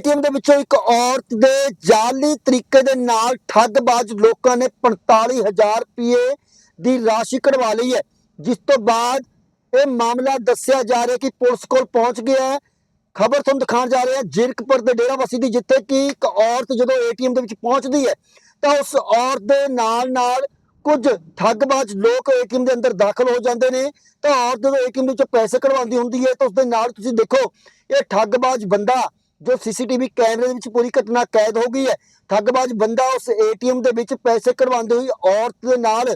ATM ਦੇ ਵਿੱਚੋਂ ਇੱਕ ਔਰਤ ਦੇ ਜਾਲੀ ਤਰੀਕੇ ਦੇ ਨਾਲ ਠੱਗਬਾਜ਼ ਲੋਕਾਂ ਨੇ 45000 ਰੁਪਏ ਦੀ ਰਾਸ਼ੀ ਕਢਵਾ ਲਈ ਹੈ। ਜਿਸ ਤੋਂ ਬਾਅਦ ਇਹ ਮਾਮਲਾ ਦੱਸਿਆ ਜਾ ਰਿਹਾ ਕਿ ਪੁਲਿਸ ਕੋਲ ਪਹੁੰਚ ਗਿਆ ਹੈ। ਖਬਰ ਤੁਹਾਨੂੰ ਦਿਖਾਉਣ ਜਾ ਰਹੇ ਹਾਂ। ਜਿਰਕਪੁਰ ਦੇ ਡੇਰਾਬੱਸੀ ਦੀ ਜਿੱਥੇ ਕਿ ਇੱਕ ਔਰਤ ਜਦੋਂ ਏਟੀਐਮ ਦੇ ਵਿੱਚ ਪਹੁੰਚਦੀ ਹੈ, ਤਾਂ ਉਸ ਔਰਤ ਦੇ ਨਾਲ ਨਾਲ ਕੁਝ ਠੱਗਬਾਜ਼ ਲੋਕ ਏਟੀਐਮ ਦੇ ਅੰਦਰ ਦਾਖਲ ਹੋ ਜਾਂਦੇ ਨੇ। ਤਾਂ ਔਰਤ ਜਦੋਂ ਏਟੀਐਮ ਦੇ ਵਿੱਚੋਂ ਪੈਸੇ ਕਢਵਾਉਂਦੀ ਹੁੰਦੀ ਹੈ, ਤਾਂ ਉਸ ਦੇ ਨਾਲ ਤੁਸੀਂ ਦੇਖੋ, ਇਹ ਠੱਗਬਾਜ਼ ਬੰਦਾ ਜੋ ਸੀਸੀਟੀਵੀ ਕੈਮਰੇ ਦੇ ਵਿੱਚ ਪੂਰੀ ਘਟਨਾ ਕੈਦ ਹੋ ਗਈ ਹੈ। ਠੱਗਬਾਜ਼ ਬੰਦਾ ਉਸ ਏਟੀਐਮ ਦੇ ਵਿੱਚ ਪੈਸੇ ਕਢਵਾਉਂਦੇ ਹੋਈ ਔਰਤ ਦੇ ਨਾਲ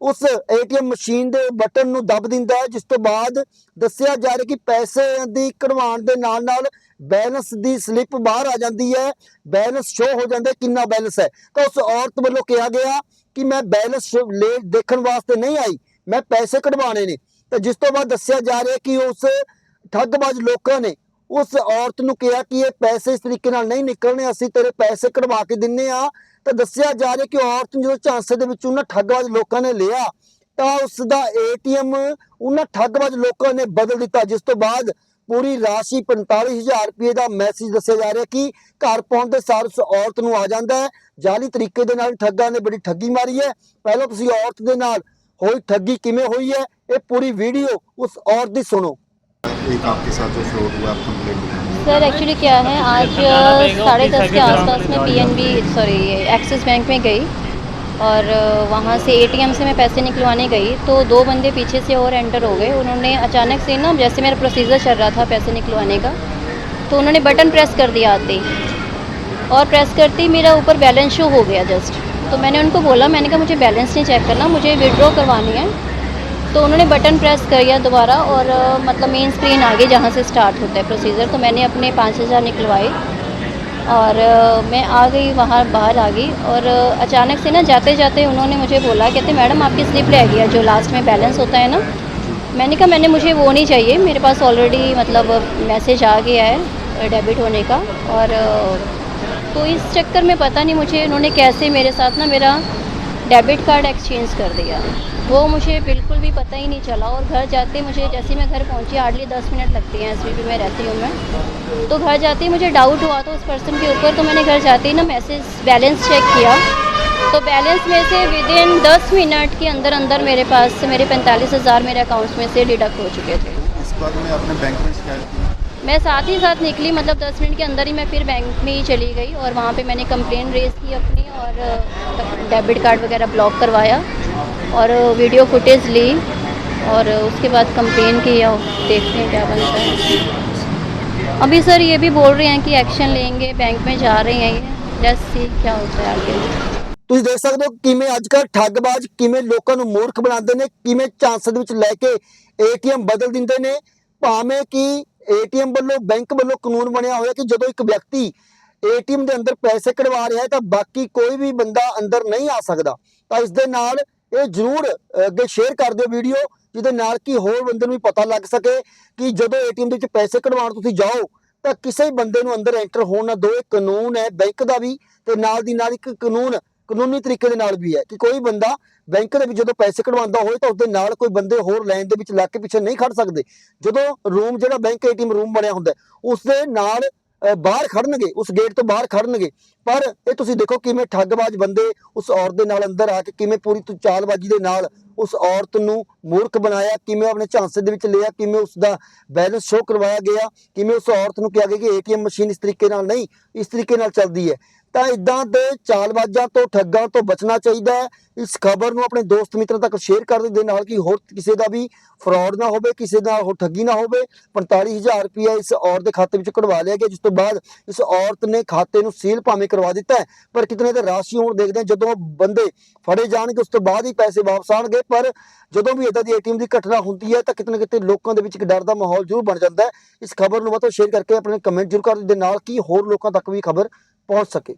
ਉਸ ਏਟੀਐਮ ਮਸ਼ੀਨ ਦੇ ਬਟਨ ਨੂੰ ਦਬ ਦਿੰਦਾ ਹੈ, ਜਿਸ ਤੋਂ ਬਾਅਦ ਦੱਸਿਆ ਜਾ ਰਿਹਾ ਕਿ ਪੈਸੇ ਦੀ ਕਢਵਾਉਣ ਦੇ ਨਾਲ ਨਾਲ ਬੈਲੈਂਸ ਦੀ ਸਲਿੱਪ ਬਾਹਰ ਆ ਜਾਂਦੀ ਹੈ। ਬੈਲੈਂਸ ਸ਼ੋ ਹੋ ਜਾਂਦਾ ਕਿੰਨਾ ਬੈਲੈਂਸ ਹੈ। ਤਾਂ ਉਸ ਔਰਤ ਵੱਲੋਂ ਕਿਹਾ ਗਿਆ ਕਿ ਮੈਂ ਬੈਲੈਂਸ ਲੈ ਦੇਖਣ ਵਾਸਤੇ ਨਹੀਂ ਆਈ, ਮੈਂ ਪੈਸੇ ਕਢਵਾਉਣੇ ਨੇ। ਤਾਂ ਜਿਸ ਤੋਂ ਬਾਅਦ ਦੱਸਿਆ ਜਾ ਰਿਹਾ ਕਿ ਉਸ ਠੱਗਬਾਜ਼ ਲੋਕਾਂ ਨੇ ਉਸ ਔਰਤ ਨੂੰ ਕਿਹਾ ਕਿ ਇਹ ਪੈਸੇ ਇਸ ਤਰੀਕੇ ਨਾਲ ਨਹੀਂ ਨਿਕਲਣੇ, ਅਸੀਂ ਤੇਰੇ ਪੈਸੇ ਕਢਵਾ ਕੇ ਦਿੰਨੇ ਆ। ਤਾਂ ਦੱਸਿਆ ਜਾ ਰਿਹਾ ਕਿ ਔਰਤ ਨੂੰ ਜਦੋਂ ਝਾਂਸੇ ਦੇ ਵਿੱਚ ਉਹਨਾਂ ਠੱਗਬਾਜ਼ ਲੋਕਾਂ ਨੇ ਲਿਆ, ਤਾਂ ਉਸ ਦਾ ਏਟੀਐਮ ਉਹਨਾਂ ਠੱਗਬਾਜ਼ ਲੋਕਾਂ ਨੇ ਬਦਲ ਦਿੱਤਾ, ਜਿਸ ਤੋਂ ਬਾਅਦ ਪੂਰੀ ਰਾਸ਼ੀ 45000 ਰੁਪਏ ਦਾ ਮੈਸੇਜ ਦੱਸਿਆ ਜਾ ਰਿਹਾ ਕਿ ਘਰ ਪਹੁੰਚਦੇ ਸਾਰ ਉਸ ਔਰਤ ਨੂੰ ਆ ਜਾਂਦਾ ਹੈ। ਜਾਲੀ ਤਰੀਕੇ ਦੇ ਨਾਲ ਠੱਗਾਂ ਨੇ ਬੜੀ ਠੱਗੀ ਮਾਰੀ ਹੈ। ਪਹਿਲਾਂ ਤੁਸੀਂ ਔਰਤ ਦੇ ਨਾਲ ਹੋਈ ਠੱਗੀ ਕਿਵੇਂ ਹੋਈ ਹੈ, ਇਹ ਪੂਰੀ ਵੀਡੀਓ ਉਸ ਔਰਤ ਦੀ ਸੁਣੋ। एक आपके साथ जो फ्रॉड हुआ आप कंप्लेंट सर एक्चुअली क्या है आज साढ़े दस के आसपास में पीएनबी सॉरी एक्सिस बैंक में गई और वहाँ से एटीएम से मैं पैसे निकलवाने गई तो दो बंदे पीछे से और एंटर हो गए। उन्होंने अचानक से ना जैसे मेरा प्रोसीजर चल रहा था पैसे निकलवाने का तो उन्होंने बटन प्रेस कर दिया आते ही। और प्रेस करते ही मेरा ऊपर बैलेंस शो हो गया जस्ट तो मैंने उनको बोला मैंने कहा मुझे बैलेंस नहीं चेक करना मुझे विड्रॉ करवानी है। तो उन्होंने बटन प्रेस कर दिया दोबारा और मतलब मेन स्क्रीन आ गई जहाँ से स्टार्ट होता है प्रोसीजर तो मैंने अपने पाँच हज़ार निकलवाए और मैं आ गई वहाँ बाहर आ गई और अचानक से ना जाते जाते उन्होंने मुझे बोला, कहते, मैडम, आपकी स्लिप रह गया जो लास्ट में बैलेंस होता है ना। मैंने कहा, मैंने, मुझे वो नहीं चाहिए, मेरे पास ऑलरेडी मतलब मैसेज आ गया है डेबिट होने का और तो इस चक्कर में पता नहीं मुझे उन्होंने कैसे मेरे साथ ना मेरा डेबिट कार्ड एक्सचेंज कर दिया। वो मुझे बिल्कुल भी पता ही नहीं चला और घर जाते मुझे, जैसे मैं घर पहुँची हार्डली दस मिनट लगते हैं एस में रहती हूँ मैं। तो घर जाते ही मुझे डाउट हुआ तो उस पर्सन के ऊपर तो मैंने घर जाते ही ना मैसेज बैलेंस चेक किया। तो बैलेंस में से विद इन दस मिनट के अंदर अंदर मेरे पास मेरे पैंतालीस हज़ार मेरे अकाउंट में से डिडक्ट हो चुके थे। इस बारे में बैंक में मैं साथ ही साथ निकली मतलब दस मिनट के अंदर ही मैं फिर बैंक में ही चली गई और वहाँ पे मैंने कंप्लेन रेज की अपनी और डेबिट कार्ड वगैरह ब्लॉक करवाया और वीडियो फुटेज ली और उसके बाद कंप्लेन किया देखते हैं क्या बनता है अभी सर ये भी बोल रहे हैं कि एक्शन लेंगे बैंक में जा रहे हैं ये लेट्स सी क्या होता है आगे ਤੁਸੀਂ ਦੇਖ ਸਕਦੇ ਹੋ ਕਿਵੇਂ ਅੱਜ ਕੱਲ੍ਹ ਠੱਗਬਾਜ਼ ਕਿਵੇਂ ਲੋਕਾਂ ਨੂੰ ਮੂਰਖ ਬਣਾਉਂਦੇ ਨੇ ਕਿਵੇਂ ਚਾਂਸ ਦੇ ਵਿੱਚ ਲੈ ਕੇ ਏਟੀਐਮ ਬਦਲ ਦਿੰਦੇ ਨੇ ਭਾਵੇਂ ਕਿ ਏਟੀਐਮ ਵੱਲੋਂ, ਬੈਂਕ ਵੱਲੋਂ ਕਾਨੂੰਨ ਬਣਿਆ ਹੋਇਆ ਕਿ ਜਦੋਂ ਇੱਕ ਵਿਅਕਤੀ ਏਟੀਐਮ ਦੇ ਅੰਦਰ ਪੈਸੇ ਕਢਵਾ ਰਿਹਾ ਹੈ ਤਾਂ ਬਾਕੀ ਕੋਈ ਵੀ ਬੰਦਾ ਅੰਦਰ ਨਹੀਂ ਆ ਸਕਦਾ। ਤਾਂ ਇਸ ਦੇ ਨਾਲ ਇਹ ਜ਼ਰੂਰ ਅੱਗੇ ਸ਼ੇਅਰ ਕਰ ਦਿਓ ਵੀਡੀਓ ਜਿਹਦੇ ਨਾਲ ਕਿ ਹੋਰ ਬੰਦੇ ਨੂੰ ਵੀ ਪਤਾ ਲੱਗ ਸਕੇ ਕਿ ਜਦੋਂ ਏਟੀਐਮ ਦੇ ਵਿੱਚ ਪੈਸੇ ਕਢਵਾਉਣ ਤੁਸੀਂ ਜਾਓ, ਤਾਂ ਕਿਸੇ ਬੰਦੇ ਨੂੰ ਅੰਦਰ ਐਂਟਰ ਹੋਣ ਨਾ ਦਿਓ। ਇਹ ਕਾਨੂੰਨ ਹੈ ਬੈਂਕ ਦਾ ਵੀ ਤੇ ਨਾਲ ਦੀ ਨਾਲ ਇੱਕ ਕਾਨੂੰਨ ਕਾਨੂੰਨੀ ਤਰੀਕੇ ਦੇ ਨਾਲ ਵੀ ਹੈ ਕਿ ਕੋਈ ਬੰਦਾ ਬੈਂਕ ਦੇ ਵਿੱਚ ਜਦੋਂ ਪੈਸੇ ਕਢਵਾਉਂਦਾ ਹੋਵੇ ਤਾਂ ਉਸਦੇ ਨਾਲ ਕੋਈ ਬੰਦੇ ਹੋਰ ਲਾਈਨ ਦੇ ਵਿੱਚ ਲੱਗ ਕੇ ਪਿੱਛੇ ਨਹੀਂ ਖੜ ਸਕਦੇ। ਜਦੋਂ ਰੂਮ ਜਿਹੜਾ ਬੈਂਕ ਏਟੀਐਮ ਰੂਮ ਬਣਿਆ ਹੁੰਦਾ ਉਸ ਦੇ ਨਾਲ ਬਾਹਰ ਖੜਨਗੇ, ਉਸ ਗੇਟ ਤੋਂ ਬਾਹਰ ਖੜਨਗੇ। ਪਰ ਇਹ ਤੁਸੀਂ ਦੇਖੋ ਕਿਵੇਂ ਠੱਗਬਾਜ਼ ਬੰਦੇ ਉਸ ਔਰਤ ਦੇ ਨਾਲ ਅੰਦਰ ਆ ਕੇ ਕਿਵੇਂ ਪੂਰੀ ਤੁ- ਚਾਲਬਾਜ਼ੀ ਦੇ ਨਾਲ ਉਸ ਔਰਤ ਨੂੰ ਮੂਰਖ ਬਣਾਇਆ, ਕਿਵੇਂ ਆਪਣੇ ਝਾਂਸੇ ਦੇ ਵਿੱਚ ਲਿਆ, ਕਿਵੇਂ ਉਸ ਦਾ ਬੈਲੈਂਸ ਸ਼ੋ ਕਰਵਾਇਆ ਗਿਆ, ਕਿਵੇਂ ਉਸ ਔਰਤ ਨੂੰ ਕਿਹਾ ਗਿਆ ਕਿ ਏਟੀਐਮ ਮਸ਼ੀਨ ਇਸ ਤਰੀਕੇ ਨਾਲ ਨਹੀਂ, ਇਸ ਤਰੀਕੇ ਨਾਲ ਚੱਲਦੀ ਹੈ। ਤਾਂ ਇਦਾਂ ਦੇ ਚਾਲਬਾਜ਼ਾਂ ਤੋਂ, ਠੱਗਾਂ ਤੋਂ ਬਚਣਾ ਚਾਹੀਦਾ ਹੈ। ਇਸ ਖਬਰ ਨੂੰ ਆਪਣੇ ਦੋਸਤ ਮਿੱਤਰਾਂ ਤੱਕ ਸ਼ੇਅਰ ਕਰ ਦਿਓ ਦੇ ਨਾਲ ਕਿ ਹੋਰ ਕਿਸੇ ਦਾ ਵੀ ਫਰਾਡ ਨਾ ਹੋਵੇ, ਕਿਸੇ ਦਾ ਹੋਰ ਠੱਗੀ ਨਾ ਹੋਵੇ। 45000 ਰੁਪਇਆ ਇਸ ਔਰਤ ਦੇ ਖਾਤੇ ਵਿੱਚ ਕਢਵਾ ਲਿਆ ਗਿਆ, ਜਿਸ ਤੋਂ ਬਾਅਦ ਇਸ ਔਰਤ ਨੇ ਖਾਤੇ ਨੂੰ ਸੀਲ ਭਾਵੇਂ ਕਰਵਾ ਦਿੱਤਾ ਹੈ। ਪਰ ਕਿਤਨੇ ਤੇ ਰਾਸ਼ੀ ਹੁਣ ਦੇਖਦੇ ਹਾਂ, ਜਦੋਂ ਬੰਦੇ ਫੜੇ ਜਾਣਗੇ, ਉਸ ਤੋਂ ਬਾਅਦ ਹੀ ਪੈਸੇ ਵਾਪਸ ਆਣਗੇ ਪਰ ਜਦੋਂ ਵੀ ਇਦਾਂ ਦੀ ਏਟੀਐਮ ਦੀ ਘਟਨਾ ਹੁੰਦੀ ਹੈ, ਤਾਂ ਕਿਤੇ ਨਾ ਕਿਤੇ ਲੋਕਾਂ ਦੇ ਵਿੱਚ ਇੱਕ ਡਰ ਦਾ ਮਾਹੌਲ ਜ਼ਰੂਰ ਬਣ ਜਾਂਦਾ ਹੈ। ਇਸ ਖਬਰ ਨੂੰ ਵੱਧ ਤੋਂ ਸ਼ੇਅਰ ਕਰਕੇ ਆਪਣੇ ਕਮੈਂਟ ਜ਼ਰੂਰ ਕਰ ਦਿਓ ਦੇ ਨਾਲ ਕਿ ਹੋਰ ਲੋਕਾਂ ਤੱਕ ਵੀ ਖਬਰ ਪਹੁੰਚ ਸਕੇ।